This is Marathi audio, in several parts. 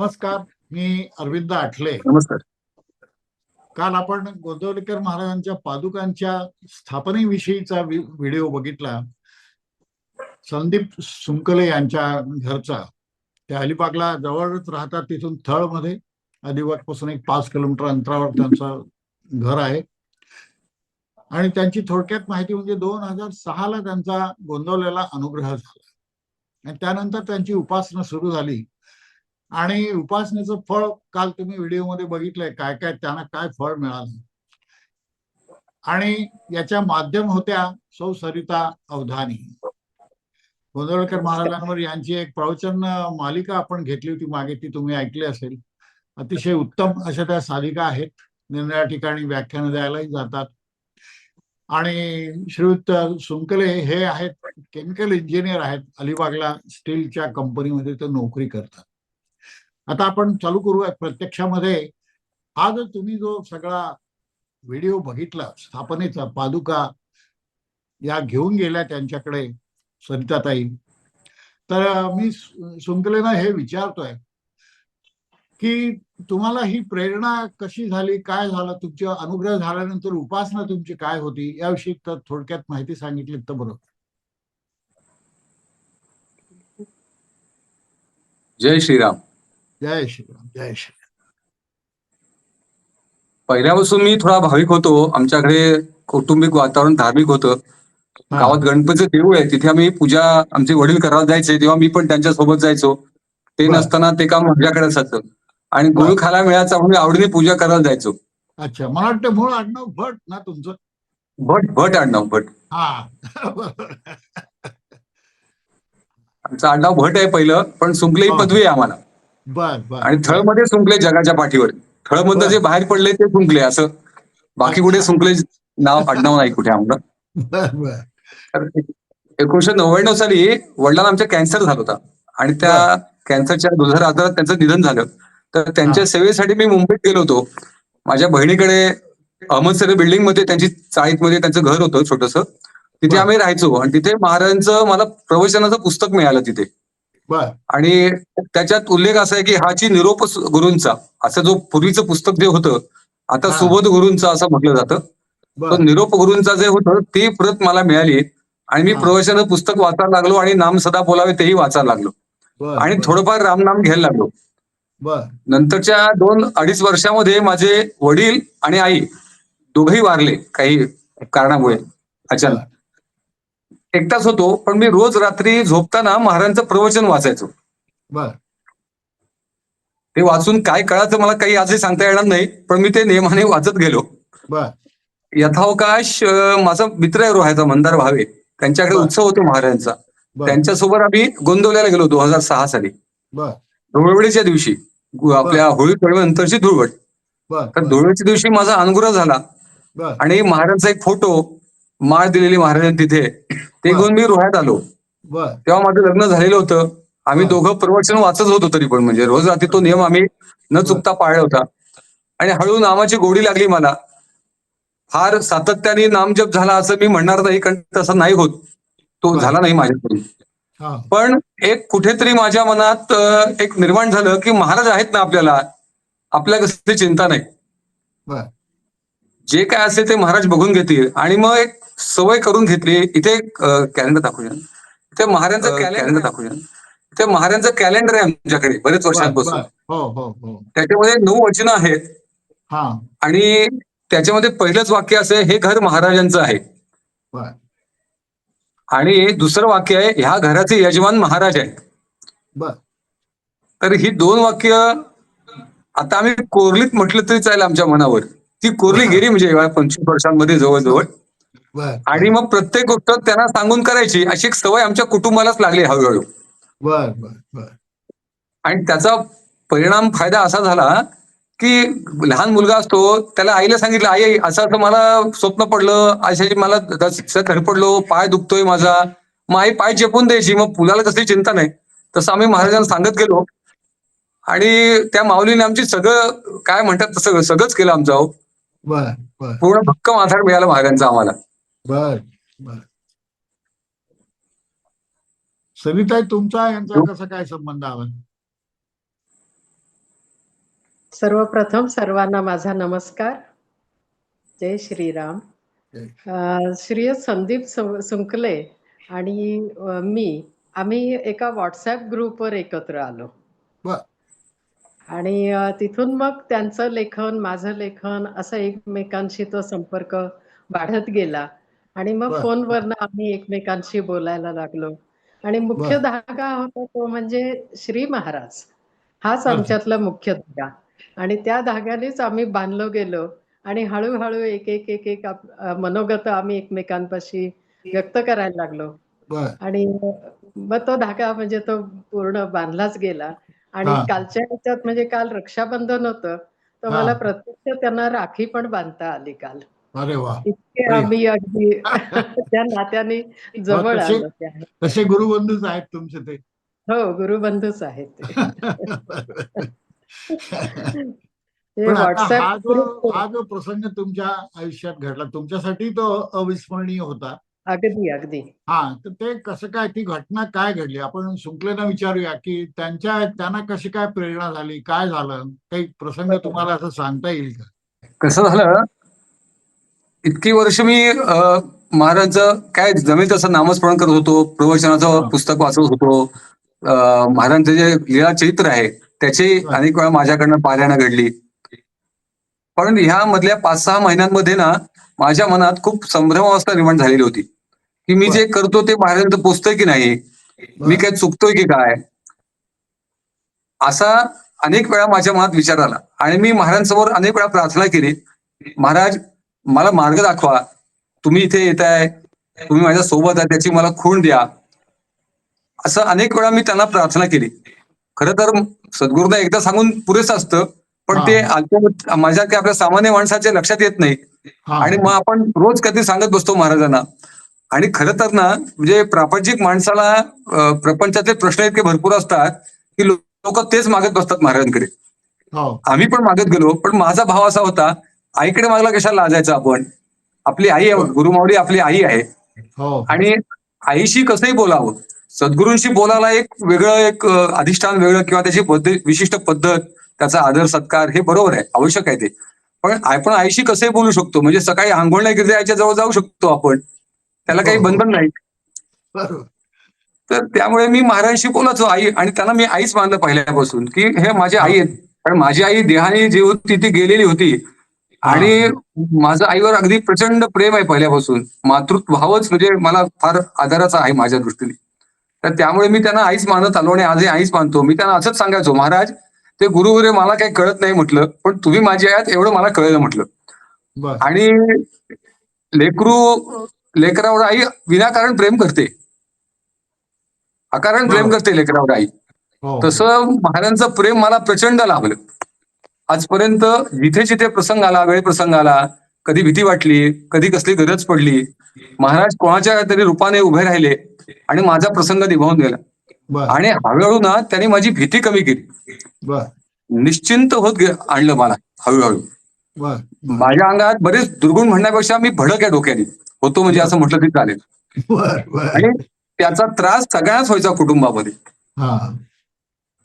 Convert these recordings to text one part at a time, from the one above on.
नमस्कार मी अरविंद आठले. नमस्कार. काल आपण गोंदवलेकर महाराजांच्या पादुकांच्या स्थापनेविषयीचा व्हिडिओ बघितला. संदीप सुंकले यांच्या घरचा. ते अलिबागला जवळच राहतात तिथून थळमध्ये. अलिबागपासून एक पाच किलोमीटर अंतरावर त्यांचं घर आहे. आणि त्यांची थोडक्यात माहिती म्हणजे दोन हजार सहाला त्यांचा गोंदवलेला अनुग्रह झाला. आणि त्यानंतर त्यांची उपासना सुरू झाली. आणि उपासनेचं फळ काल तुम्ही व्हिडिओमध्ये बघितलंय काय काय त्यांना काय फळ मिळालं. आणि याच्या माध्यम होत्या सौ सरिता अवधानी. गोंदवळकर महाराजांवर यांची एक प्रवचन मालिका आपण घेतली होती मागे ती तुम्ही ऐकली असेल. अतिशय उत्तम अशा त्या साधिका आहेत. निरनिळ्या ठिकाणी व्याख्यान द्यायलाही जातात. आणि श्रीयुत सुंकले हे आहेत केमिकल इंजिनियर आहेत. अलिबागला स्टीलच्या कंपनीमध्ये ते नोकरी करतात. आता आपण चालू करूया प्रत्यक्षामध्ये आज तुम्ही जो सगळा व्हिडिओ बघितला स्थापनेचा पादुका या घेऊन गेल्या त्यांच्याकडे सरिताताई तर मी सुंकलेनं हे विचारतोय की तुम्हाला ही प्रेरणा कशी झाली? काय झालं? तुमच्या अनुग्रह झाल्यानंतर उपासना तुमची काय होती? याविषयी तर थोडक्यात माहिती सांगितली तर बरोबर. जय श्रीराम. जय श्रीराम जय श्रीराम. पहिल्यापासून मी थोडा भाविक होतो. आमच्याकडे कौटुंबिक वातावरण धार्मिक होतं. गावात गणपतीचं देऊळ आहे. तिथे आम्ही पूजा आमचे वडील करायला जायचे. तेव्हा मी पण त्यांच्यासोबत जायचो. ते. नसताना ते काम माझ्याकडे असायचं. आणि. गुळ खायला मिळायचा म्हणून आवडीने पूजा करायला जायचो. अच्छा. मला वाटतं मूळ आडनाव भट ना तुमचं? भट भट आडनाव भट. हा. आमचं आडनाव भट आहे पहिलं. पण सुंकले ही हा. पदवी आहे आम्हाला. आणि थळमध्ये सुंकले जगाच्या पाठीवर. बर. जे बाहेर पडले ते सुंकले असं. बाकी कुठे. सुंकले नाव आडनाव नाही कुठे तर एकोणीशे नव्याण्णव साली वडिलांना आमच्या कॅन्सर झाला होता. आणि त्या कॅन्सरच्या हजार आजारात त्यांचं निधन झालं. तर त्यांच्या. सेवेसाठी मी मुंबईत गेलो होतो. माझ्या बहिणीकडे अहमदसरे बिल्डिंगमध्ये त्यांची चाळीत मध्ये त्यांचं घर होतं छोटस. तिथे. आम्ही राहायचो. आणि तिथे महाराजांचं मला प्रवचनाचं पुस्तक मिळालं तिथे. आणि त्याच्यात उल्लेख असा आहे की हाची निरोप गुरूंचा असं जो पूर्वीचं पुस्तक जे होतं आता. सुबोध गुरूंचा असं म्हटलं जातं. निरोप गुरूंचा जे होतं ती प्रत मला मिळाली. आणि मी. प्रवचन पुस्तक वाचायला लागलो आणि नाम सदा बोलावे तेही वाचायला लागलो. आणि थोडंफार रामनाम घ्यायला लागलो. नंतरच्या दोन अडीच वर्षामध्ये माझे वडील आणि आई दोघेही वारले काही कारणामुळे अचानक. एकटाच होतो पण मी रोज रात्री झोपताना महाराजांचं प्रवचन वाचायचो. बर. ते वाचून काय कळायचं मला काही आजही सांगता येणार नाही पण मी ते नेमाने वाचत गेलो. बर. यथावकाश माझा मित्र आहे रोहायचा मंदार भावे. त्यांच्याकडे. उत्सव होतो महाराजांचा. त्यांच्यासोबत आम्ही गोंदवल्याला गेलो दोन हजार सहा साली. बर. धुळवडीच्या दिवशी आपल्या होळी नंतरची धुळवड. तर धुळवडीच्या दिवशी माझा अनुग्रह झाला. आणि महाराजांचा एक फोटो माळ दिलेली महाराजांनी तिथे. ते. घेऊन मी रोह्यात आलो. तेव्हा माझं लग्न झालेलं होतं. आम्ही. दोघं प्रवचन वाचत होतो तरी पण म्हणजे रोज रात्री तो नियम आम्ही न चुकता पाळला होता. आणि हळू नामाची गोडी लागली मला. फार सातत्याने नामजप झाला असं मी म्हणणार नाही कारण तसं नाही होत. तो. झाला नाही माझ्याकडून. पण एक कुठेतरी माझ्या मनात एक निर्माण झालं की महाराज आहेत ना आपल्याला. आपल्या कसली चिंता नाही. जे काय असेल ते महाराज बघून घेतील. आणि मग एक सवय करून घेतली. इथे कॅलेंडर दाखवूया. इथे महाराजांचं कॅलेंडर दाखवूया. इथे महाराजांचं कॅलेंडर आहे आमच्याकडे बरेच बर वर्षांपासून. हो हो हो. त्याच्यामध्ये नऊ वचनं आहेत. हा. आणि त्याच्यामध्ये पहिलंच वाक्य असं हे घर महाराजांचं आहे. आणि दुसरं वाक्य आहे ह्या घराचे यजमान महाराज आहेत. तर ही दोन वाक्य आता आम्ही कोरलीत म्हटलं तरी चालेल आमच्या मनावर. ती कोरली गेली म्हणजे पंचवीस वर्षांमध्ये जवळजवळ. आणि मग प्रत्येक गोष्ट त्यांना सांगून करायची अशी एक सवय आमच्या कुटुंबालाच लागली हळूहळू. बर बर बर. आणि त्याचा परिणाम फायदा असा झाला की लहान मुलगा असतो त्याला आईला सांगितलं आई असं असं मला स्वप्न पडलं अशाची मला धडपडलो पाय दुखतोय माझा. मग आई पाय चेपून द्यायची मग मुलाला कसली चिंता नाही. तसं आम्ही महाराजांना सांगत गेलो. आणि त्या माऊलीने आमची सगळं काय म्हणतात तसं सगळंच केलं आमचं. बर बर. पूर्ण भक्कम आधार मिळाला महाराजांचा आम्हाला. बर बर. सविताई तुमचा यांचा हो. कसा काय संबंध आला सर्वप्रथम सर्वांना माझा नमस्कार. जय श्रीराम. जय. अ, श्री संदीप सुंकले आणि मी आम्ही एका व्हॉट्सॲप ग्रुपवर एकत्र आलो. बर. आणि तिथून मग त्यांचं लेखन माझं लेखन असं एकमेकांशी तो संपर्क वाढत गेला. आणि मग. फोनवरनं आम्ही एकमेकांशी बोलायला लागलो. आणि मुख्य. धागा होता तो म्हणजे श्री महाराज. हाच. आमच्यातला मुख्य धागा. आणि त्या धाग्यानेच आम्ही बांधलो गेलो. आणि हळूहळू एक एक एक एक मनोगत आम्ही एकमेकांपाशी व्यक्त करायला लागलो. आणि मग तो धागा म्हणजे तो पूर्ण बांधलाच गेला. आणि. कालच्या ह्याच्यात म्हणजे काल रक्षाबंधन होतं तर. मला प्रत्यक्ष त्यांना राखी पण बांधता आली काल अरे वा इतके. आम्ही अगदी त्या नात्याने जवळ आलो तसे गुरुबंधूच आहेत तुमचे ते हो गुरुबंधूच आहेत ते व्हॉट्सअप हा जो प्रसंग तुमच्या आयुष्यात घडला तुमच्यासाठी तो अविस्मरणीय होता अगदी अगदी. हा तर ते कसं काय ती घटना काय घडली? आपण सुंकलेना विचारूया की त्यांच्या त्यांना कशी काय प्रेरणा झाली? काय झालं? काही प्रसंग तुम्हाला असं सांगता येईल का? कसं झालं? इतकी वर्ष मी अ, महाराजांचं काय जमेल तसं नामस्मरण करत होतो प्रवचनाचं. पुस्तक वाचत होतो. अ, महाराजांचं जे लीला चरित्र आहे त्याची हा. अनेक वेळा माझ्याकडनं पारायणं घडली. पण ह्या मधल्या पाच सहा महिन्यांमध्ये ना माझ्या मनात खूप संभ्रमावस्था निर्माण झालेली होती. की मी जे करतो ते महाराजांचं पोचतंय की नाही? मी काय चुकतोय की काय? असा अनेक वेळा माझ्या मनात विचार आला. आणि मी महाराजांसमोर अनेक वेळा प्रार्थना केली. महाराज मला मार्ग दाखवा. तुम्ही इथे येत आहे तुम्ही माझ्या सोबत आहे. त्याची मला खूण द्या. असं अनेक वेळा मी त्यांना प्रार्थना केली. खरं तर सद्गुरूंना एकदा सांगून पुरेसं असतं. पण. ते माझ्या की आपल्या सामान्य माणसाच्या लक्षात येत नाही. आणि मग आपण रोज कधी सांगत बसतो महाराजांना. आणि खरं तर ना म्हणजे प्रापंचिक माणसाला प्रपंचातले प्रश्न इतके भरपूर असतात की लोक तेच मागत बसतात महाराजांकडे. हो. आम्ही पण मागत गेलो पण माझा भाव असा होता आईकडे मागला कशाला लाजायचं आपण? आपली आई आहे गुरुमावली आपली आई आहे. हो. आणि आईशी कसंही बोलावं. सद्गुरूंशी बोलायला एक वेगळं एक अधिष्ठान वेगळं किंवा त्याची पद्धत विशिष्ट पद्धत त्याचा आदर सत्कार हे बरोबर आहे आवश्यक आहे ते. पण आपण आईशी कसंही बोलू शकतो? म्हणजे सकाळी आंघोळ नाही केली आईच्या जवळ जाऊ शकतो आपण. त्याला काही. बंधन नाही. तर त्यामुळे मी महाराजांशी बोलायचो आई आणि त्यांना मी आईच मानलं पहिल्यापासून की हे माझी आई आहेत. कारण माझी आई देहाने जी होती ती गेलेली होती. आणि माझं आईवर अगदी प्रचंड प्रेम आहे पहिल्यापासून. मातृत्व भावच म्हणजे मला फार आदराचा आहे माझ्या दृष्टीने. तर त्यामुळे मी त्यांना आईच मानत आलो आणि आजही आईच मानतो. मी त्यांना असंच सांगायचो महाराज ते गुरु वगैरे मला काही कळत नाही म्हटलं पण तुम्ही माझी आयात एवढं मला कळलं म्हटलं. आणि लेकरू लेकरावर आई विनाकारण प्रेम करते. अकारण प्रेम. करते लेकरावर आई. हो. तसं महाराजांचं प्रेम मला प्रचंड लाभलं आजपर्यंत जिथे जिथे प्रसंग आला वेळ प्रसंग आला कधी भीती वाटली कधी कसली गरज पडली महाराज कोणाच्या तरी रूपाने उभे राहिले आणि माझा प्रसंग निभावून गेला आणि हळूहळू ना त्यांनी माझी भीती कमी केली. निश्चिंत होत आणलं मला हळूहळू. माझ्या अंगात बरेच दुर्गुण म्हणण्यापेक्षा मी भडक आहे डोक्याने. होतो म्हणजे असं म्हटलं तरी चालेल. आणि त्याचा त्रास सगळ्यांनाच व्हायचा कुटुंबामध्ये. हा.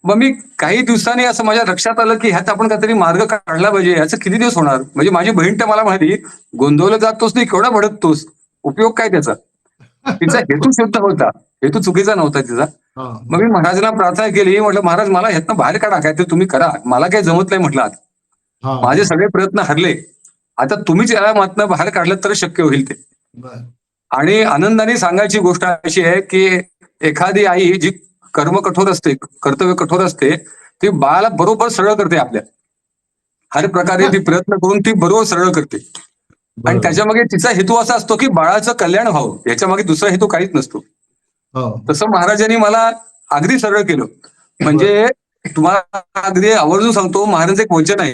मग मी काही दिवसांनी असं माझ्या लक्षात आलं की ह्यात आपण काहीतरी मार्ग काढला पाहिजे. याचं किती दिवस होणार? म्हणजे माझी बहीण तर मला म्हणाली गोंधवलं जातोस नाही केवढा भडकतोस? उपयोग काय त्याचा? तिचा हेतू शुद्ध होता. हेतू चुकीचा नव्हता तिचा. मग मी महाराजांना प्रार्थना केली. म्हटलं महाराज मला ह्यातनं बाहेर काढा. काय ते तुम्ही करा. मला काही जमत नाही म्हटलं आज. माझे सगळे प्रयत्न हरले. आता तुम्हीच याला मातनं बाहेर काढलं तर शक्य होईल ते. आणि आनंदाने सांगायची गोष्ट अशी आहे की एखादी आई जी कर्म कठोर असते कर्तव्य कठोर असते ती बाळाला बरोबर सरळ करते आपल्या. हर प्रकारे ती प्रयत्न करून ती बरोबर सरळ करते. आणि बरोबर. त्याच्यामागे तिचा हेतू असा असतो की बाळाचं कल्याण व्हावं. याच्या मागे दुसरा हेतू काहीच नसतो. तसं महाराजांनी मला अगदी सरळ केलं. म्हणजे तुम्हाला अगदी आवर्जून सांगतो महाराजांचं एक वचन आहे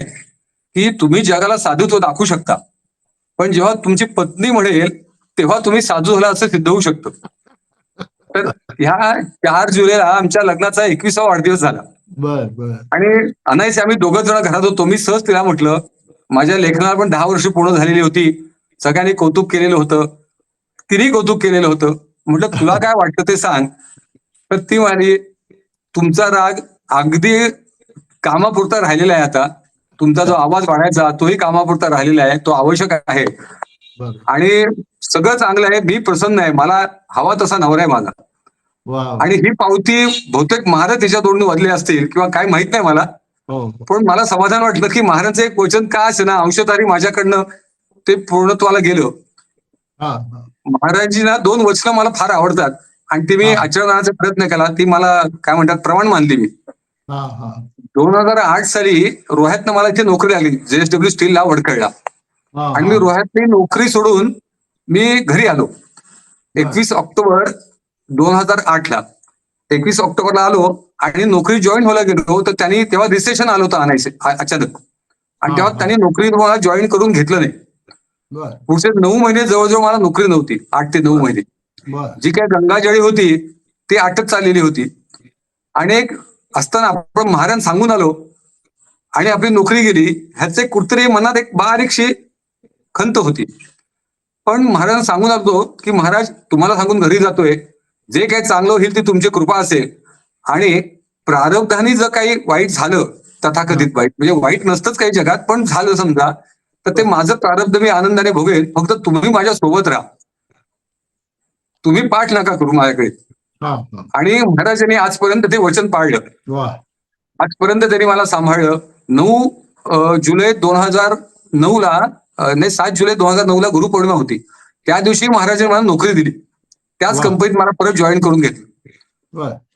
की तुम्ही जगाला साधुत्व दाखवू शकता. पण जेव्हा तुमची पत्नी म्हणेल तेव्हा तुम्ही साधू झाला असं सिद्ध होऊ शकतं. तर ह्या चार जुलैला आमच्या लग्नाचा एकविसावा वाढदिवस झाला. आणि अनायसे आम्ही दोघं जण घरात होतो. मी सहज तिला म्हटलं माझ्या लेखनाला पण दहा वर्ष पूर्ण झालेली होती. सगळ्यांनी कौतुक केलेलं होतं. तिने कौतुक केलेलं होतं. म्हटलं तुला काय वाटतं ते सांग. तर ती म्हणाली तुमचा राग अगदी कामापुरता राहिलेला आहे आता. तुमचा जो आवाज वाढायचा तोही कामापुरता राहिलेला आहे तो आवश्यक आहे. आणि सगळं चांगलं आहे मी प्रसन्न आहे मला हवा तसा नवरा आहे माझा. आणि ही पावती बहुतेक महाराज त्याच्या तोंडून वदले असतील किंवा काय माहीत नाही मला. हो. पण मला समाधान वाटलं की महाराजचं एक वचन का असे ना अंशधारी माझ्याकडनं ते पूर्णत्वाला गेलं. हा. हा महाराजांना दोन वचनं मला फार आवडतात. आणि ती मी. आचरणाचा प्रयत्न केला. ती मला काय म्हणतात प्रमाण मानली मी. हा हा. दोन हजार आठ साली रोह्यातनं मला इथे नोकरी आली जेएसडब्ल्यू स्टीलला वडखळला हा, आणि मी. रोह्यातली नोकरी सोडून मी घरी आलो. एकवीस ऑक्टोबर दोन हजार आठ ला एकवीस ऑक्टोबरला आलो आणि नोकरी जॉईन व्हायला गेलो. तर त्यांनी तेव्हा रिसेशन आलं होतं आणायचे अचानक. आणि तेव्हा. त्यांनी नोकरी मला जॉईन करून घेतलं नाही. पुढचे नऊ महिने जवळजवळ मला नोकरी नव्हती. आठ ते नऊ महिने. जी काही गंगाजळी होती ती आटत चाललेली होती. आणि एक असताना आपण महाराज सांगून आलो आणि आपली नोकरी गेली ह्याचे कुठतरी मनात एक बारीकशी खंत होती. पण महाराज सांगून आलो की महाराज तुम्हाला सांगून घरी जातोय. जे काही चांगलं होईल ती तुमची कृपा असेल. आणि प्रारब्धाने जर काही वाईट झालं तथाकथित वाईट म्हणजे वाईट नसतंच काही जगात पण झालं समजा तर ते माझं प्रारब्ध मी आनंदाने भोगेन. फक्त तुम्ही माझ्या सोबत राहा. तुम्ही पाठ नका करू माझ्याकडे. आणि महाराजांनी आजपर्यंत ते वचन पाळलं. आजपर्यंत त्यांनी मला सांभाळलं. नऊ जुलै दोन हजार नऊ ला नाही सात जुलै दोन हजार नऊ ला गुरुपौर्णिमा होती. त्या दिवशी महाराजांनी मला नोकरी दिली. त्याच. कंपनीत मला परत जॉईन करून घेतलं.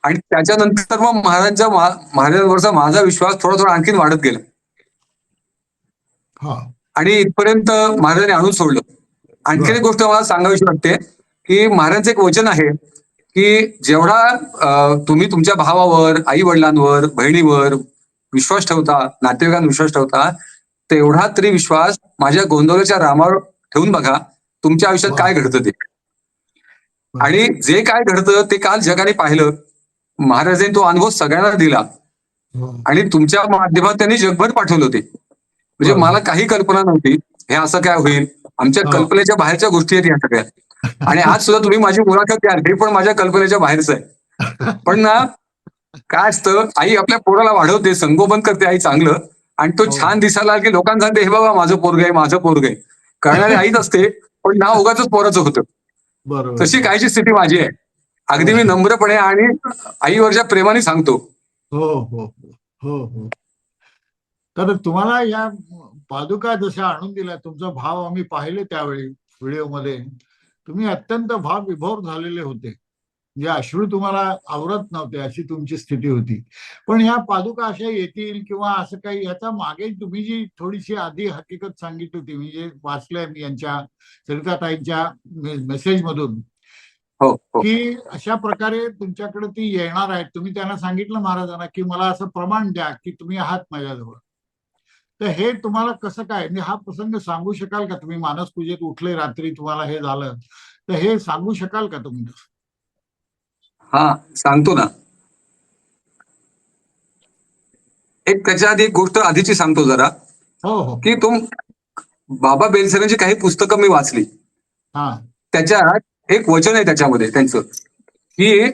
आणि त्याच्यानंतर मग महाराजांचा महाराजांवरचा माझा विश्वास थोडा थोडा आणखीन वाढत गेला. आणि इथपर्यंत महाराजांनी आणून सोडलं. आणखीन एक गोष्ट मला सांगावीशी वाटते की महाराजांचं एक वचन आहे की जेवढा तुम्ही तुमच्या भावावर आई वडिलांवर बहिणीवर विश्वास ठेवता नातेवाईकांवर विश्वास ठेवता तेवढा तरी विश्वास माझ्या गोंधळाच्या रामावर ठेवून बघा तुमच्या आयुष्यात. काय घडतं ते. आणि जे काय घडतं ते काल जगाने पाहिलं. महाराजांनी तो अनुभव सगळ्यांना दिला. आणि तुमच्या माध्यमात त्यांनी जगभर पाठवलं होते म्हणजे. मला काही कल्पना नव्हती. हे असं काय होईल? आमच्या. कल्पनेच्या बाहेरच्या गोष्टी आहेत या सगळ्या. आणि आज सुद्धा तुम्ही माझी मुलाखत द्याल हे पण माझ्या कल्पनेच्या बाहेरच आहे. पण ना काय असतं? आई आपल्या पोराला वाढवते संगोपन करते आई चांगलं. आणि तो हो. छान दिसायला लागला. की लोकांना सांगते हे बाबा माझं पोरग आहे माझं पोरग आहे. कळणारी आईच असते पण नाव उगाच पोराचं होतं. तशी काहीची स्थिती माझी आहे. अगदी मी नम्रपणे आणि आईवरच्या प्रेमाने सांगतो. हो हो हो हो हो. तर तुम्हाला या पादुका जशा आणून दिल्या तुमचा भाव आम्ही पाहिले त्यावेळी व्हिडिओमध्ये. तुम्ही अत्यंत भाव विभोर झालेले होते. जे अश्रू तुम्हाला आवरत नव्हते अशी तुमची स्थिती होती. पण ह्या पादुका अशा येतील किंवा असं काही ह्याच्या मागे तुम्ही जी थोडीशी आधी हकीकत सांगितली होती मी जे वाचलंय मी यांच्या सरिताताईंच्या मेसेज मधून हो हो. की अशा प्रकारे तुमच्याकडे ती येणार आहेत. तुम्ही त्यांना सांगितलं महाराजांना की मला असं प्रमाण द्या की तुम्ही आहात माझ्याजवळ. तर हे तुम्हाला कसं काय? म्हणजे हा प्रसंग सांगू शकाल का? तुम्ही मानस पूजेत उठले रात्री तुम्हाला हे झालं. तर हे सांगू शकाल का तुम्ही? हा सांगतो ना. एक त्याच्या आधी एक गोष्ट आधीची सांगतो जरा. हो हो. की तुम बाबा बेलसरांची काही पुस्तकं मी वाचली. हा. त्याच्यात एक वचन आहे त्याच्यामध्ये त्यांचं. की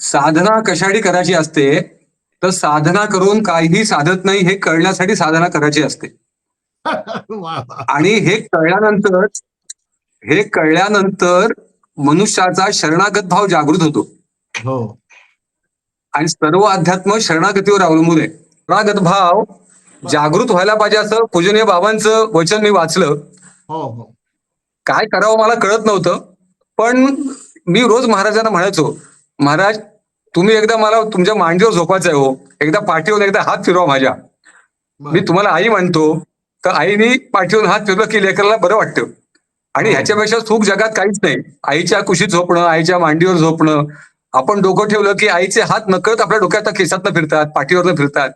साधना कशासाठी करायची असते? तर साधना करून काही साधत नाही हे कळण्यासाठी साधना करायची असते. आणि हे कळल्यानंतर हे कळल्यानंतर मनुष्याचा शरणागत भाव जागृत होतो. हो. आणि सर्व अध्यात्म शरणागतीवर अवलंबून आहे. शरणागत भाव जागृत व्हायला पाहिजे असं पूजनीय बाबांचं वचन मी वाचलं. हो हो. काय करावं मला कळत नव्हतं. पण मी रोज महाराजांना म्हणायचो महाराज तुम्ही एकदा मला तुमच्या मांडीवर झोपायचं आहे हो. एकदा पाठीवर एकदा हात फिरवा माझ्या. मी तुम्हाला आई म्हणतो तर आईने पाठीवरून हात फिरवलं की लेकराला बरं वाटतं. आणि. ह्याच्यापेक्षा सुख जगात काहीच नाही. आईच्या कुशीत झोपणं आईच्या मांडीवर झोपणं. आपण डोकं ठेवलं की आईचे हात नकळत आपल्या डोक्यात केसातनं फिरतात पाठीवरनं फिरतात.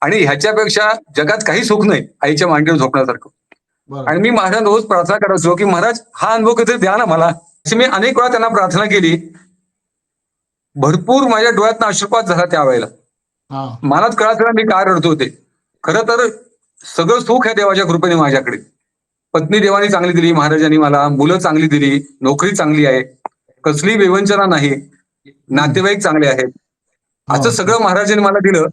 आणि ह्याच्यापेक्षा जगात काही सुख नाही आईच्या मांडीवर झोपण्यासारखं. आणि मी महाराज रोज प्रार्थना करायचो की महाराज हा अनुभव कधी द्या ना मला. अशी मी अनेक वेळा त्यांना प्रार्थना केली. भरपूर माझ्या डोळ्यातनं आशीर्वाद झाला त्यावेळेला मलाच कळत नाही मी काय रडतो होते. खरं तर सगळं सुख आहे देवाच्या कृपेने माझ्याकडे. पत्नी देवाने चांगली दिली महाराजांनी मला मुलं चांगली दिली नोकरी चांगली आहे. कसली विवंचना नाही नातेवाईक चांगले आहेत. असं. सगळं महाराजांनी मला दिलं.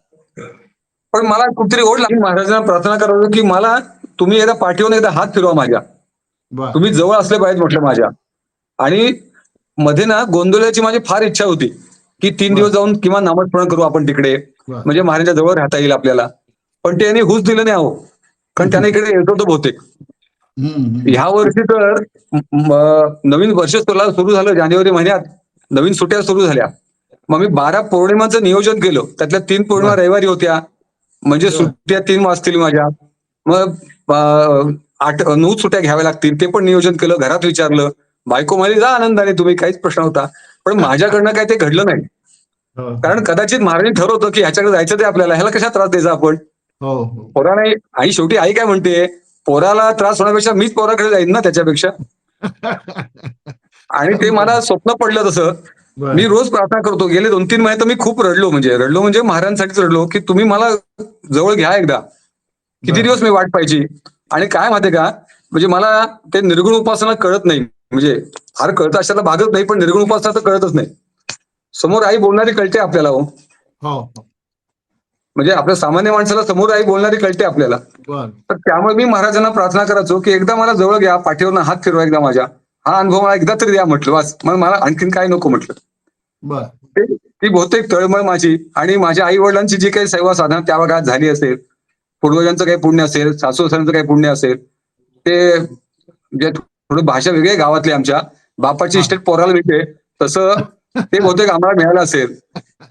पण मला कुठतरी ओढ लागली. महाराजांना प्रार्थना करावं की मला तुम्ही एकदा पाठीवरून एकदा हात फिरवा माझ्या. तुम्ही जवळ असले पाहिजेत म्हटलं माझ्या. आणि मध्ये ना गोंधळाची माझी फार इच्छा होती. की तीन दिवस जाऊन किंवा नामस्मरण करू आपण तिकडे. म्हणजे महाराजांच्या जवळ राहता येईल आपल्याला. पण त्यांनी हुस दिलं नाही अहो. कारण त्याने इकडे येत होतं बहुतेक. ह्या वर्षी तर नवीन वर्ष तुला सुरू झालं जानेवारी महिन्यात. नवीन सुट्ट्या सुरू झाल्या. मग मी बारा पौर्णिमांचं नियोजन केलं. त्यातल्या तीन पौर्णिमा. रविवारी होत्या. म्हणजे. सुट्ट्या तीन वाजतील माझ्या. मग आठ नऊ सुट्ट्या घ्याव्या लागतील. ते पण नियोजन केलं. घरात विचारलं. बायको म्हणाली जा आनंदाने तुम्ही काहीच प्रश्न होता पण माझ्याकडनं काय ते घडलं नाही. कारण कदाचित महाराजांनी ठरवतं की ह्याच्याकडे जायचं ते आपल्याला. ह्याला कशा त्रास द्यायचा आपण? हो हो. पोरा नाही आई शेवटी आई काय म्हणते? पोराला त्रास होण्यापेक्षा मीच पोराकडे जाईन ना त्याच्यापेक्षा? आणि ते मला स्वप्न पडलं तसं. मी रोज प्रार्थना करतो. गेले दोन तीन महिने तर मी खूप रडलो म्हणजे. रडलो म्हणजे महाराजांसाठीच रडलो की तुम्ही मला जवळ घ्या एकदा. किती. दिवस मी वाट पाहिजे आणि काय माहितीये का? म्हणजे मला ते निर्गुण उपासना कळत नाही. म्हणजे फार कळतं अशाला भागत नाही पण निर्गुण उपासना तर कळतच नाही. समोर आई बोलणारी कळते आपल्याला हो. हो. म्हणजे आपल्या सामान्य माणसाला समोर आई बोलणारी कळते आपल्याला. तर त्यामुळे मी महाराजांना प्रार्थना करायचो की एकदा मला जवळ घ्या पाठीवरनं हात फिरवा एकदा माझ्या. हा अनुभव मला एकदा तरी द्या म्हटलं. वाच मग मला आणखीन काय नको म्हटलं. बर. ते- बहुतेक तळमळ माझी आणि माझ्या आई वडिलांची जी काही सेवा साधना त्या काळात झाली असेल पूर्वजांचं काही पुण्य असेल सासू सासऱ्यांचं काही पुण्य असेल ते म्हणजे थोडं भाषा वेगळी गावातली आमच्या. बापाची. इस्टेट पोराला मिळते तसं ते बहुतेक आम्हाला मिळालं असेल.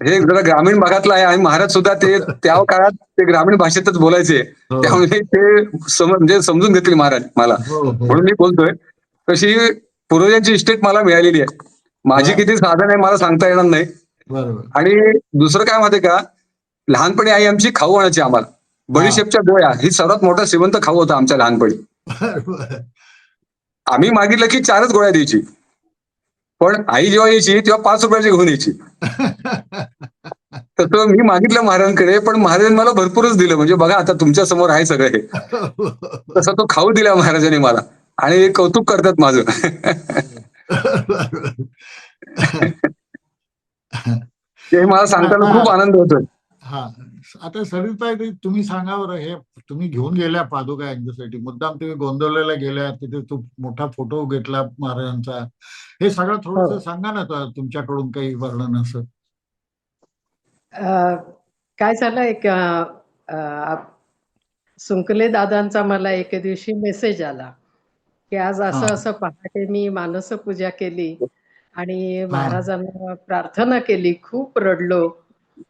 हे जरा ग्रामीण भागातलं आहे आणि महाराज सुद्धा ते त्या काळात ते ग्रामीण भाषेतच बोलायचे. हो. त्यामुळे ते म्हणजे समजून घेतले महाराज मला. हो हो. म्हणून मी बोलतोय. तशी पूर्वजांची इस्टेट मला मिळालेली आहे. माझी. किती साधन आहे मला सांगता येणार नाही. आणि दुसरं काय माहितीये का? लहानपणी आई आमची खाऊ आणायची आम्हाला. बडीशेपच्या गोळ्या. ही सर्वात मोठा श्रीमंत खाऊ होता आमच्या लहानपणी. आम्ही मागितलं की चारच गोळ्या द्यायची. पण आई जेव्हा यायची तेव्हा पाच रुपयाची घेऊन यायची. तसं मी मागितलं महाराजांकडे पण महाराजांनी मला भरपूरच दिलं. म्हणजे बघा आता तुमच्यासमोर आहे सगळं हे. तसं तो खाऊ दिला महाराजांनी मला. आणि हे कौतुक करतात माझं. ते मला सांगताना खूप आनंद होतोय. हा. आता सरिता तुम्ही सांगा बरं हे तुम्ही घेऊन गेल्या पादुका यांच्यासाठी मुद्दाम तुम्ही गोंदवलेला गेल्या तिथे तू मोठा फोटो घेतला महाराजांचा. हे सगळं थोडस हो. सांगा ना तुमच्याकडून काही वर्णन असं. काय झालं एक सुंकले दादांचा मला एके दिवशी मेसेज आला की आज असं. असं पहाटे मी मानस पूजा केली आणि महाराजांना प्रार्थना केली खूप रडलो.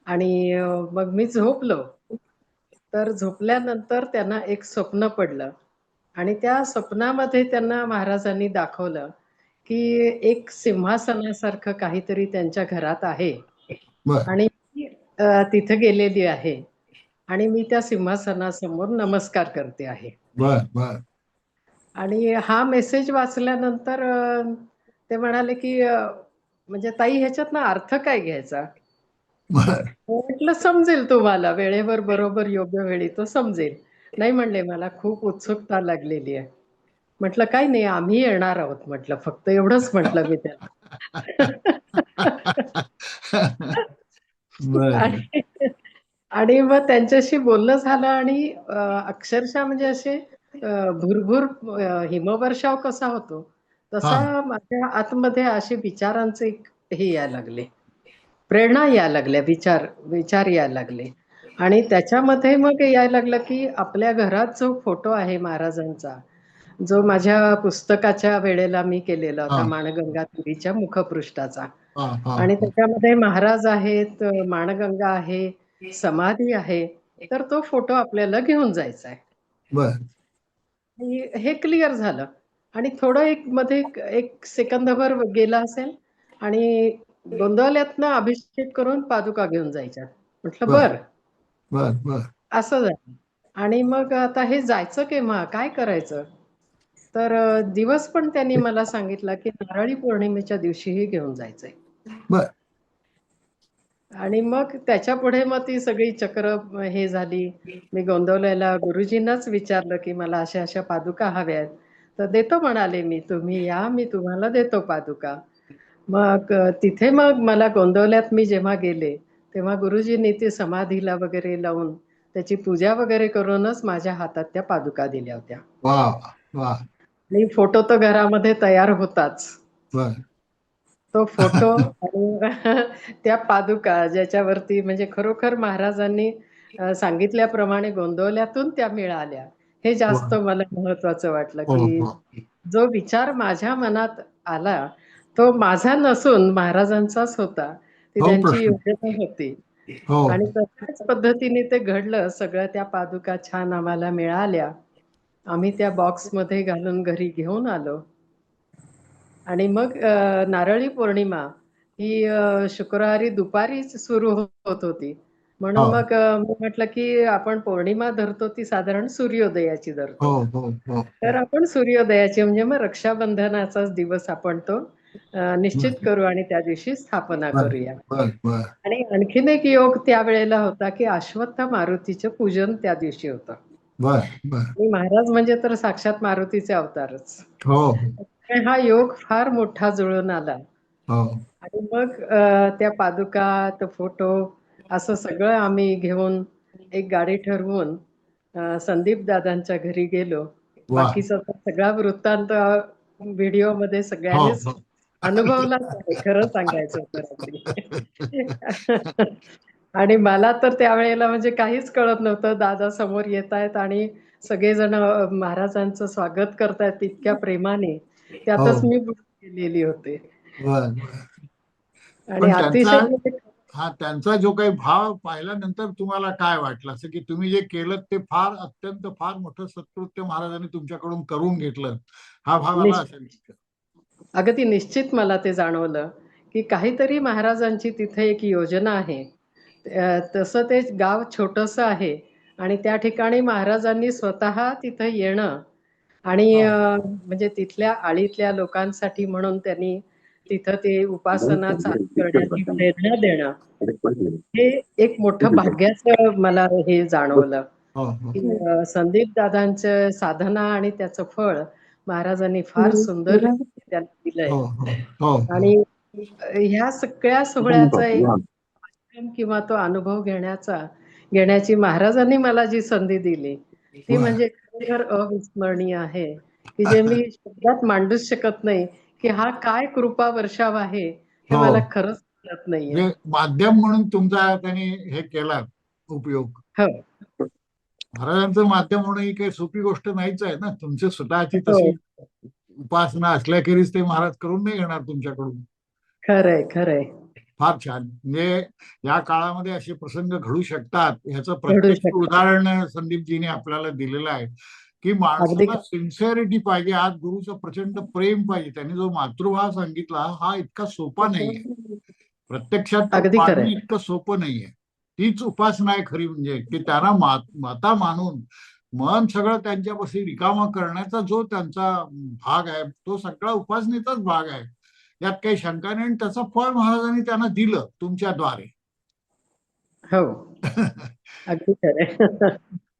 आणि मग मी झोपलो. तर झोपल्यानंतर त्यांना एक स्वप्न पडलं. आणि त्या स्वप्नामध्ये त्यांना महाराजांनी दाखवलं की एक सिंहासनासारखं काहीतरी त्यांच्या घरात आहे. आणि तिथे गेलेली आहे. आणि मी त्या सिंहासनासमोर नमस्कार करते आहे. आणि हा मेसेज वाचल्यानंतर ते म्हणाले की म्हणजे ताई ह्याच्यात ना अर्थ काय घ्यायचा? बर. म्हटलं समजेल तुम्हाला वेळेवर बरोबर योग्य वेळी तो समजेल. नाही म्हणले मला खूप उत्सुकता लागलेली आहे. म्हटलं काही नाही आम्ही येणार आहोत म्हटलं फक्त एवढंच म्हटलं मी त्याला. आणि मग त्यांच्याशी बोलणं झालं आणि अक्षरशः म्हणजे असे भुरभुर हिमवर्षाव कसा होतो. तसा माझ्या आतमध्ये असे विचारांचे एक हे यायला लागले. प्रेरणा यायला लागल्या विचार विचार यायला लागले. आणि त्याच्यामध्ये मग यायला लागलं की आपल्या घरात जो फोटो आहे महाराजांचा जो माझ्या पुस्तकाच्या वेळेला मी केलेला होता. माणगंगा देवीच्या मुखपृष्ठाचा. आणि. त्याच्यामध्ये महाराज आहेत माणगंगा आहे समाधी आहे तर तो फोटो आपल्याला घेऊन जायचा आहे हे क्लिअर झालं. आणि थोडं एक मध्ये एक सेकंदभर गेला असेल आणि गोंदवल्यातनं अभिषेक करून पादुका घेऊन जायच्या. म्हटलं बर. बर. बर बर. असं झालं. आणि मग आता हे जायचं केव्हा? काय करायचं? तर दिवस पण त्यांनी मला सांगितला की नारळी पौर्णिमेच्या दिवशीही घेऊन जायचंय. बर. आणि मग त्याच्या पुढे मग ती सगळी चक्र हे झाली. मी गोंदवलेला गुरुजींनाच विचारलं की मला अशा अशा पादुका हव्यात. तर देतो म्हणाले मी तुम्ही या मी तुम्हाला देतो पादुका. मग तिथे मग मला गोंदवल्यात मी जेव्हा गेले तेव्हा गुरुजींनी ती समाधीला वगैरे लावून त्याची पूजा वगैरे करूनच माझ्या हातात त्या पादुका दिल्या होत्या. आणि फोटो तर घरामध्ये तयार होताच. तो फोटो त्या पादुका ज्याच्यावरती म्हणजे खरोखर महाराजांनी सांगितल्याप्रमाणे गोंदवल्यातून त्या मिळाल्या. हे जास्त मला महत्वाचं वाटलं हो की हो. जो विचार माझ्या मनात आला तो माझा नसून महाराजांचाच होता. ती हो, त्यांची. योजना होती. हो. आणि तशाच पद्धतीने ते घडलं. सगळ्या त्या पादुका छान आम्हाला मिळाल्या. आम्ही त्या बॉक्समध्ये घालून घरी घेऊन आलो. आणि मग नारळी पौर्णिमा ही शुक्रवारी दुपारीच सुरू होत होती. म्हणून हो. मग मी म्हटलं की आपण पौर्णिमा धरतो ती साधारण सूर्योदयाची धरतो. तर आपण सूर्योदयाची म्हणजे मग रक्षाबंधनाचाच दिवस आपण तो निश्चित करू आणि त्या दिवशी स्थापना. करूया. आणि आणखीन एक योग त्यावेळेला होता की अश्वत्थ मारुतीचे पूजन त्या दिवशी होतं. महाराज म्हणजे तर साक्षात मारुतीचे अवतारच. हो. हा योग फार मोठा जुळून आला. हो. आणि मग त्या पादुका तो फोटो असं सगळं आम्ही घेऊन एक गाडी ठरवून संदीप दादांच्या घरी गेलो. बाकीचा सगळा वृत्तांत व्हिडिओमध्ये हो सगळ्यांनीच अनुभवलाच आहे खरं सांगायचं. आणि मला तर त्यावेळेला म्हणजे काहीच कळत नव्हतं दादा समोर येत आहेत आणि सगळेजण महाराजांचं स्वागत करतायत इतक्या प्रेमाने त्यातच हो. मी गेलेली होते आणि अतिशय म्हणजे हा त्यांचा जो काही भाव पाहिल्यानंतर तुम्हाला काय वाटलं असं की तुम्ही जे केलं ते फार अत्यंत फार मोठं सत्कृत्य महाराजांनी तुमच्याकडून करून घेतलं हा भाव आला. असेल अगदी निश्चित मला ते जाणवलं की काहीतरी महाराजांची तिथे एक योजना आहे. तसं ते गाव छोटंसं आहे आणि त्या ठिकाणी महाराजांनी स्वतः तिथं येणं आणि म्हणजे तिथल्या आळीतल्या लोकांसाठी म्हणून त्यांनी तिथं ते उपासना चालू करण्याची प्रेरणा देणं. हे. एक मोठं भाग्याचं मला हे जाणवलं. हो हो. संदीप दादांचं साधना आणि त्याचं फळ महाराजांनी फार सुंदर त्याला दिलंय. हो हो हो. आणि ह्या सगळ्या सोहळ्याचा एक किंवा तो अनुभव घेण्याचा घेण्याची महाराजांनी मला जी संधी दिली ती. म्हणजे खरोखर अविस्मरणीय आहे. की जे मी शब्दात मांडूच शकत नाही की हा काय कृपा वर्षाव आहे हे हो. मला खरंच कळत नाहीये. म्हणजे माध्यम म्हणून तुमचा त्यांनी हे केला उपयोग. हो. महाराजांचं माध्यम होणं ही काही सोपी गोष्ट नाहीच आहे ना. तुमची स्वतःची हो. तशी उपासना असल्याखेरीज ते महाराज करून नाही घेणार तुमच्याकडून. खरंय खरंय. फार छान. म्हणजे या काळामध्ये असे प्रसंग घडू शकतात. ह्याचं प्रत्यक्ष. उदाहरण संदीपजीने आपल्याला दिलेलं आहे. की माणसाला सिन्सिअरिटी पाहिजे. आज गुरुचं प्रचंड प्रेम पाहिजे. त्यांनी जो मातृभाव सांगितला हा इतका सोपा नाहीये. प्रत्यक्षात इतकं सोपं नाहीये. तीच उपासना आहे खरी म्हणजे की त्यांना मात- मानून मन सगळं त्यांच्यापाशी रिकामा करण्याचा जो त्यांचा भाग आहे तो सगळा उपासनेचाच भाग आहे. यात काही शंका नाही आणि त्याचं फळ महाराजांनी त्यांना दिलं तुमच्याद्वारे. हो.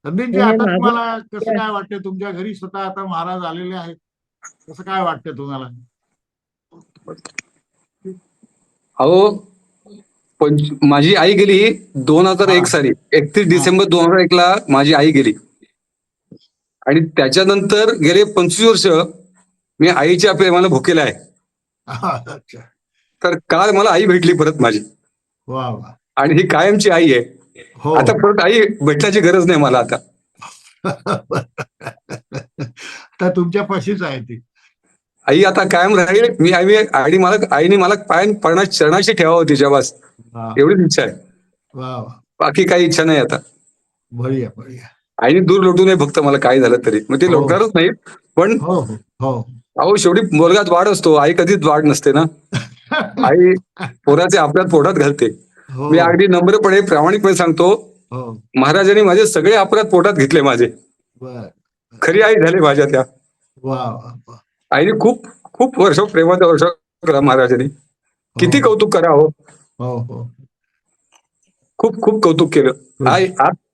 संदीपजी हे आता तुम्हाला कसं काय? वाटतं तुमच्या घरी स्वतः आता महाराज आलेले आहेत. कसं काय वाटतं तुम्हाला? अहो पंच माझी आई गेली दोन हजार. एक साली. एकतीस डिसेंबर दोन हजार एक ला माझी आई गेली. आणि त्याच्यानंतर गेले पंचवीस वर्ष मी आईच्या प्रेमाला भुकेला आहे. अच्छा. तर काल मला आई भेटली परत माझी. आणि ही कायमची आई आहे. हो. आता परत आई भेटण्याची गरज नाही मला आता. आता तुमच्या पाशीच आहे ती. आई आता कायम राहील. मी आई आणि मला आईने मला पाय पडणा चरणाशी ठेवावं तिच्या बस एवढीच इच्छा आहे. बाकी काही इच्छा नाही आता. बढिया बढिया. आईने दूर लोटू नये फक्त मला काय झालं तरी. मग ते हो. लोटणारच नाही पण हो हो अहो शेवटी मुलगात वाढ असतो. आई कधीच वाढ नसते ना. आई पोराचे आपल्यात पोटात घालते. मी अगदी नम्रपणे प्रामाणिकपणे सांगतो महाराजांनी माझे सगळे अपराध पोटात घेतले माझे. खरी आई झाली माझ्या त्या. आईने खूप खूप वर्ष प्रेमाचा वर्ष करा महाराजांनी. किती हो. कौतुक करावं हो. हो खूप खूप कौतुक केलं. आई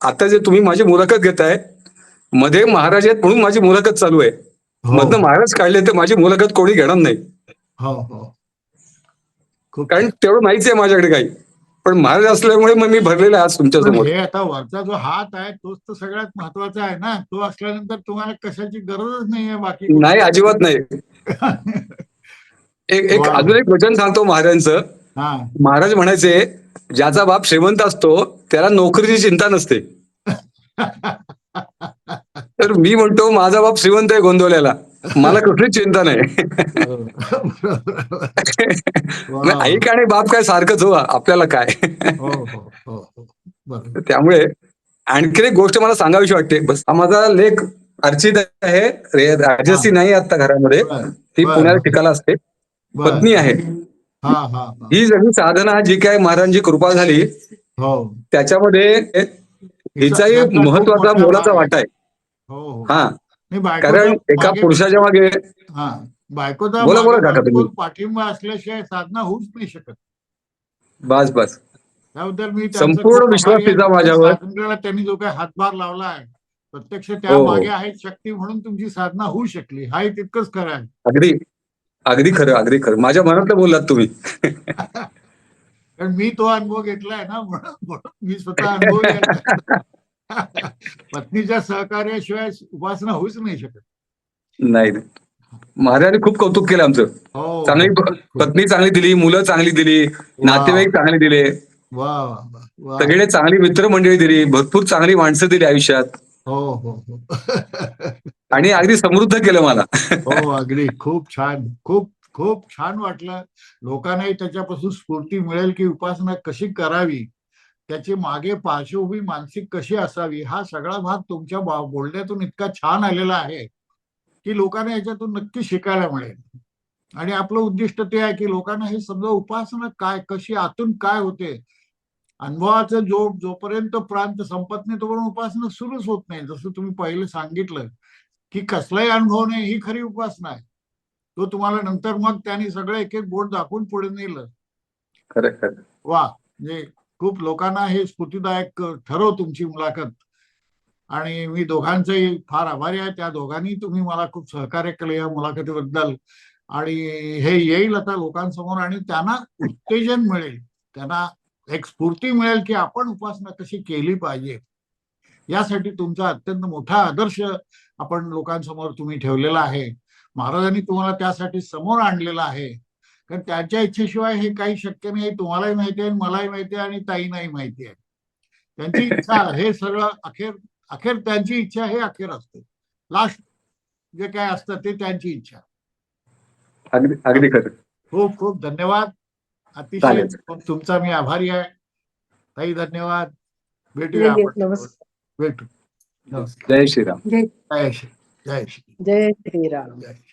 आता जे तुम्ही माझी मुलाखत घेतायमध्ये महाराज आहेत म्हणून माझी मुलाखत चालू आहे. हो. मधनं महाराज काढले तर माझी मुलाखत कोणी घेणार नाही. हो हो. कारण तेवढं नाहीच आहे माझ्याकडे काही. पण महाराज असल्यामुळे मग मी भरलेला आहे आज तुमच्यासमोर. हे आता वरचा जो हात आहे तोच तर सगळ्यात महत्त्वाचा आहे ना. तो असल्यानंतर तुम्हाला कशाची गरजच नाहीये बाकी नाही अजिबात नाही. एक एक. अजून एक वचन सांगतो महाराजांचं. महाराज म्हणायचे ज्याचा बाप श्रीमंत असतो त्याला नोकरीची चिंता नसते. तर मी म्हणतो माझा बाप श्रीमंत आहे गोंदवल्याला. मला कुठलीच चिंता नाही. ऐक आणि बाप काय सारखंच हो आपल्याला काय? हो हो हो त्यामुळे आणखीन एक गोष्ट मला सांगावीशी वाटते. बस माझा लेख अर्चित आहे. रे- राजश्री नाही आता घरामध्ये. ती. पुण्याला शिकायला असते. पत्नी आहे. हा सगळी साधना जी काय महाराजांची कृपा झाली हो. त्याच्यामध्ये हिचाही महत्त्वाचा मोलाचा वाटा आहे. हो हो. हा. कारण एका पुरुषाच्या मागे हा. बायकोचा बोला, बोला काका पाठिंबा असल्याशिवाय साधना होऊच नाही शकत. बस बस. त्याबद्दल मी संपूर्ण विश्वास. तिचा माझ्यावर. त्यांनी जो काही हातभार लावला आहे प्रत्यक्ष त्या हो, हो. मागे आहे शक्ती म्हणून तुमची साधना होऊ शकली. हाही तितकंच खरं आहे. अगदी अगदी खरं अगदी खरं. माझ्या मनातलं बोललात तुम्ही. कारण मी तो अनुभव घेतलाय ना म्हणून म्हणून मी स्वतः अनुभव घेतला. पत्नीच्या सहकार्याशिवाय उपासना होऊच नाही शकत. नाही. महाराजांनी खूप कौतुक केलं आमचं. हो. चांगली पत्नी चांगली दिली मुलं चांगली दिली नातेवाईक चांगले दिले. सगळे चांगली मित्रमंडळी दिली भरपूर चांगली माणसं दिली आयुष्यात. हो हो हो. आणि अगदी समृद्ध केलं मला. हो अगदी. खूप छान. खूप खूप छान वाटलं. लोकांनाही त्याच्यापासून स्फूर्ती मिळेल की उपासना कशी करावी. त्याची मागे पार्श्वभूमी मानसिक कशी असावी हा सगळा भाग तुमच्या बोलण्यातून इतका छान आलेला आहे की लोकांना याच्यातून नक्की शिकायला मिळेल. आणि आपलं उद्दिष्ट ते आहे की लोकांना हे समजा उपासना काय कशी आतून काय होते? अनुभवाचं जो जोपर्यंत प्रांत संपत नाही तोपर्यंत उपासना सुरूच होत नाही. जसं तुम्ही पहिले सांगितलं की कसलाही अनुभव नाही ही खरी उपासना आहे. तो तुम्हाला नंतर मग त्यांनी सगळं एक एक बोट दाखवून पुढे नेलं. खरं खरं. वा म्हणजे खूप लोकांना हे स्फूर्तीदायक ठरव तुमची मुलाखत. आणि मी दोघांचंही फार आभारी आहे. त्या दोघांनी तुम्ही मला खूप सहकार्य केलं या मुलाखतीबद्दल. आणि हे येईल आता लोकांसमोर आणि त्यांना उत्तेजन मिळेल. त्यांना एक स्फूर्ती मिळेल की आपण उपासना कशी केली पाहिजे. यासाठी तुमचा अत्यंत मोठा आदर्श आपण लोकांसमोर तुम्ही ठेवलेला आहे. महाराजांनी तुम्हाला त्यासाठी समोर आणलेला आहे. कारण त्यांच्या इच्छेशिवाय हे काही शक्य नाही. तुम्हालाही माहिती आहे मलाही माहिती आहे आणि ताईनाही माहिती आहे. त्यांची इच्छा हे सगळं अखेर अखेर त्यांची इच्छा हे अखेर असते. लास्ट जे काय असतं ते त्यांची इच्छा. अगदी खूप खूप धन्यवाद. अतिशय. तुमचा मी आभारी आहे. ताई धन्यवाद. भेटूया आपण. भेटू. नमस्कार. जय श्रीराम. जय जय श्री जय श्री जय श्रीराम. जय श्री.